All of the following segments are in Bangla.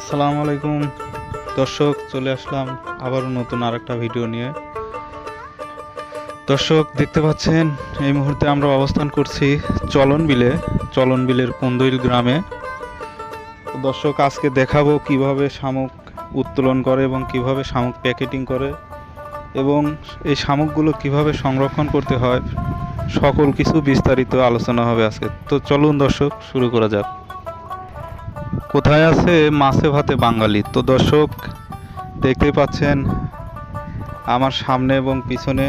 আসসালামু আলাইকুম। দর্শক, চলে আসলাম আবারও নতুন আরেকটা ভিডিও নিয়ে। দর্শক, দেখতে পাচ্ছেন, এই মুহূর্তে আমরা অবস্থান করছি চলন বিলে, চলন বিলের কুন্দইল গ্রামে। দর্শক, আজকে দেখাবো কীভাবে শামুক উত্তোলন করে এবং কীভাবে শামুক প্যাকেটিং করে এবং এই শামুকগুলো কীভাবে সংরক্ষণ করতে হয়, সকল কিছু বিস্তারিত আলোচনা হবে আজকে। তো চলুন দর্শক, শুরু করা যাক। কোথায় আছে মাছে ভাতে বাঙালি? তো দর্শক দেখতে পাচ্ছেন, আমার সামনে এবং পিছনে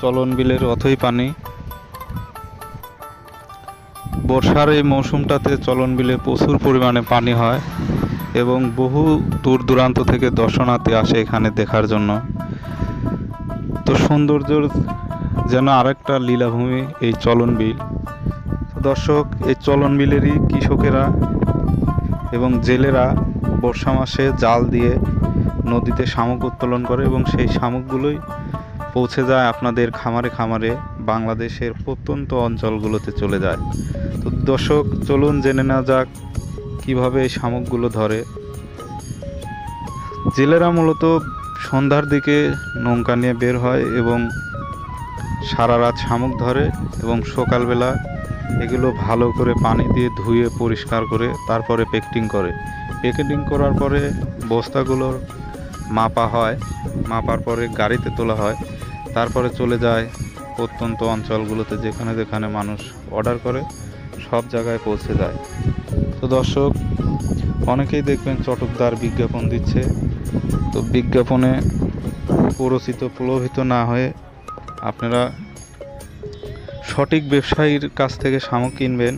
চলন বিলের অথই পানি। বর্ষার এই মৌসুমটাতে চলন বিলে প্রচুর পরিমাণে পানি হয় এবং বহু দূর দূরান্ত থেকে দর্শনার্থী আসে এখানে দেখার জন্য। তো সৌন্দর্যর যেন আরেকটা লীলাভূমি এই চলন বিল। দর্শক, এই চলন বিলেরই কৃষকেরা এবং জেলেরা বর্ষা মাসে জাল দিয়ে নদীতে শামুক উত্তোলন করে এবং সেই শামুকগুলোই পৌঁছে যায় আপনাদের খামারে খামারে বাংলাদেশের প্রত্যন্ত অঞ্চলগুলোতে চলে যায়। তো দর্শক, চলুন জেনে নেওয়া যাক কীভাবে এই শামুকগুলো ধরে। জেলেরা মূলত সন্ধ্যার দিকে নৌকা নিয়ে বের হয় এবং সারা রাত শামুক ধরে এবং সকালবেলা এগুলো ভালো করে পানি দিয়ে ধুয়ে পরিষ্কার করে তারপরে প্যাকেটিং করে। প্যাকেটিং করার পরে বস্তাগুলোর মাপা হয়, মাপার পরে গাড়িতে তোলা হয়। তারপরে চলে যায় প্রত্যন্ত অঞ্চলগুলোতে যেখানে যেখানে মানুষ অর্ডার করে, সব জায়গায় পৌঁছে যায়। তো দর্শক, অনেকেই দেখবেন চটকদার বিজ্ঞাপন দিচ্ছে। তো বিজ্ঞাপনে প্ররোচিত প্রলোভিত না হয়ে আপনারা সঠিক ব্যবসায়ীর কাছ থেকে শামুক কিনবেন।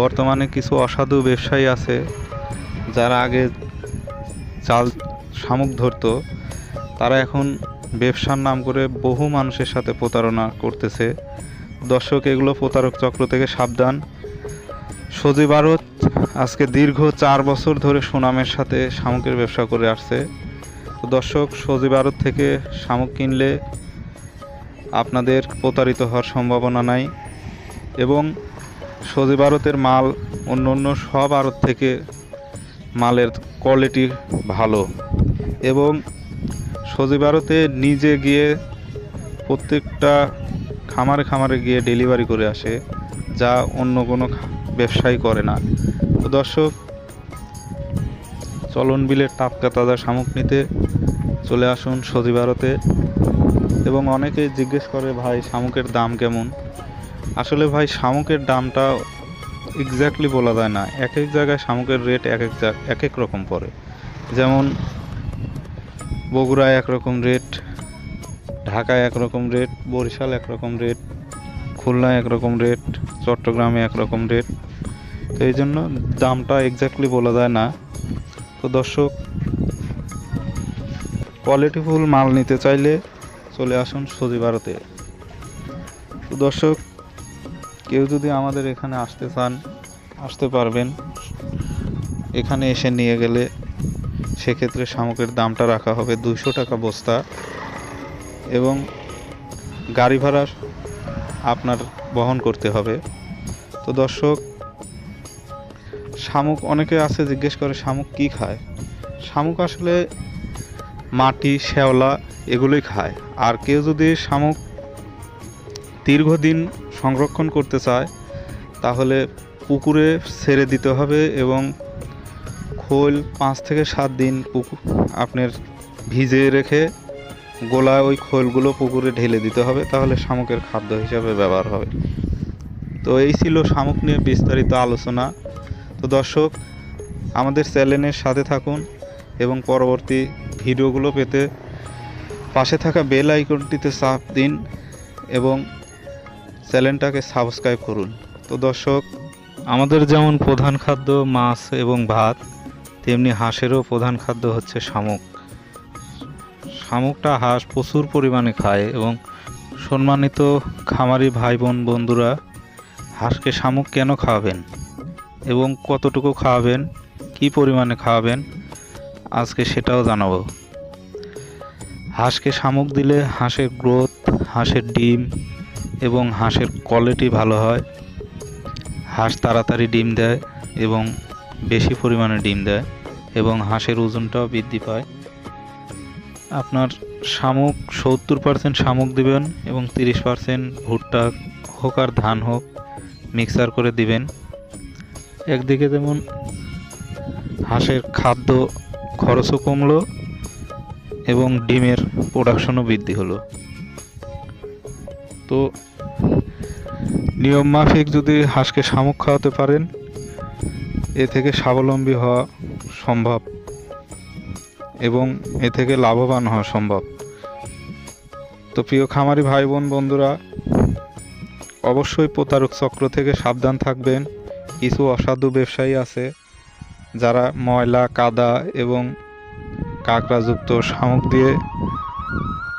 বর্তমানে কিছু অসাধু ব্যবসায়ী আছে, যারা আগে চাল, শামুক ধরতো। তারা এখন ব্যবসার নাম করে বহু মানুষের সাথে প্রতারণা করতেছে। দর্শক, এগুলো প্রতারক চক্র থেকে সাবধান। সজীব আড়ত আজকে দীর্ঘ চার বছর ধরে সুনামের সাথে শামুকের ব্যবসা করে আসছে। তো দর্শক, সজীব আড়ত থেকে শামুক কিনলে আপনাদের প্রতারিত হওয়ার সম্ভাবনা নাই এবং সজীব আড়তের মাল অন্য অন্য সব আড়ত থেকে মালের কোয়ালিটি ভালো। এবং সজীব আড়তে নিজে গিয়ে প্রত্যেকটা খামারে খামারে গিয়ে ডেলিভারি করে আসে, যা অন্য কোনো ব্যবসায়ী করে না। তো দর্শক, চলন বিলের টাটকা তাজা শামুক নিতে চলে আসুন সজীব আড়তে। এবং অনেকেই জিজ্ঞেস করে, ভাই, শামুকের দাম কেমন? আসলে ভাই, শামুকের দামটা এক্স্যাক্টলি বলা যায় না। এক এক জায়গায় শামুকের রেট এক এক এক এক রকম পড়ে। যেমন বগুড়ায় একরকম রেট ঢাকায় একরকম রেট বরিশাল একরকম রেট খুলনায় একরকম রেট চট্টগ্রামে একরকম রেট তো এই জন্য দামটা এক্স্যাক্টলি বলা যায় না। তো দর্শক কোয়ালিটিফুল মাল নিতে চাইলে চলে আসুন সজি ভারতে। তো দর্শক, কেউ যদি আমাদের এখানে আসতে চান, আসতে পারবেন। এখানে এসে নিয়ে গেলে সেক্ষেত্রে শামুকের দামটা রাখা হবে দুশো টাকা বস্তা এবং গাড়ি ভাড়া আপনার বহন করতে হবে। তো দর্শক, শামুক অনেকে আছে জিজ্ঞেস করে শামুক কি খায়? শামুক আসলে মাটি, শ্যাওলা এগুলোই খায়। আর কেউ যদি শামুক দীর্ঘদিন সংরক্ষণ করতে চায়, তাহলে পুকুরে ছেড়ে দিতে হবে এবং খোল পাঁচ থেকে সাত দিন পুকুর আপনার ভিজে রেখে গোলায় ওই খোলগুলো পুকুরে ঢেলে দিতে হবে, তাহলে শামুকের খাদ্য হিসাবে ব্যবহার হবে। তো এই ছিল শামুক নিয়ে বিস্তারিত আলোচনা। তো দর্শক, আমাদের চ্যানেলের সাথে থাকুন এবং পরবর্তী ভিডিওগুলো পেতে পাশে থাকা বেল আইকনটিতে চাপ দিন এবং চ্যানেলটাকে সাবস্ক্রাইব করুন। তো দর্শক, আমাদের যেমন প্রধান খাদ্য মাছ এবং ভাত, তেমনি হাঁসেরও প্রধান খাদ্য হচ্ছে শামুক। শামুকটা হাঁস প্রচুর পরিমাণে খায় এবং সম্মানিত খামারি ভাই বোন বন্ধুরা, হাঁসকে শামুক কেন খাওয়াবেন এবং কতটুকু খাওয়াবেন, কী পরিমাণে খাওয়াবেন আজকে সেটাও জানাব। হাঁসকে শামুক দিলে হাঁসের গ্রোথ, হাঁসের ডিম এবং হাঁসের কোয়ালিটি ভালো হয়। হাঁস তাড়াতাড়ি ডিম দেয় এবং বেশি পরিমাণে ডিম দেয় এবং হাঁসের ওজনটাও বৃদ্ধি পায়। আপনার শামুক সত্তর পার্সেন্ট শামুক দিবেন এবং তিরিশ পার্সেন্ট ভুট্টা হোক আর ধান হোক মিক্সার করে দিবেন। একদিকে যেমন হাঁসের খাদ্য খরচও কমলো এবং ডিমের প্রোডাকশনও বৃদ্ধি হলো। তো নিয়ম মাফিক যদি হাঁসকে শামুক খাওয়াতে পারেন, এ থেকে স্বাবলম্বী হওয়া সম্ভব এবং এ থেকে লাভবান হওয়া সম্ভব। তো প্রিয় খামারি ভাই বোন বন্ধুরা, অবশ্যই প্রতারক চক্র থেকে সাবধান থাকবেন। কিছু অসাধু ব্যবসায়ী আছে যারা ময়লা, কাদা এবং কাঁকড়াযুক্ত শামুক দিয়ে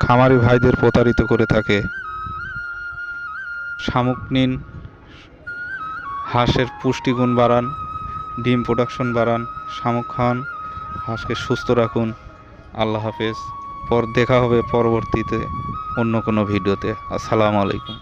খামারি ভাইদের প্রতারিত করে থাকে। শামুক নিন, হাঁসের পুষ্টিগুণ বাড়ান, ডিম প্রোডাকশন বাড়ান, শামুক খান, হাঁসকে সুস্থ রাখুন। আল্লাহ হাফেজ। পর দেখা হবে পরবর্তীতে অন্য কোনো ভিডিওতে। আসসালামু আলাইকুম।